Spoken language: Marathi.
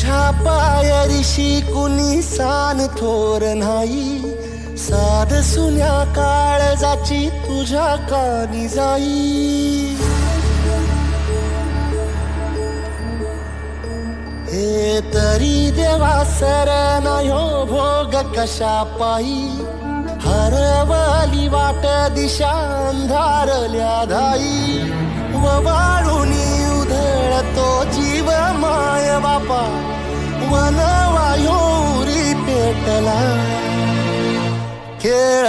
तुझ्या पायरीशी कुणी सान थोर नाही. साध सुन्या काळजाची तुझ्या कानी जाई. हे तरी देवा सर हो भोग कशा पायी. हरवली वाट दिशा अंधारल्या धाई ववा वन वायोरी पेटला खेळ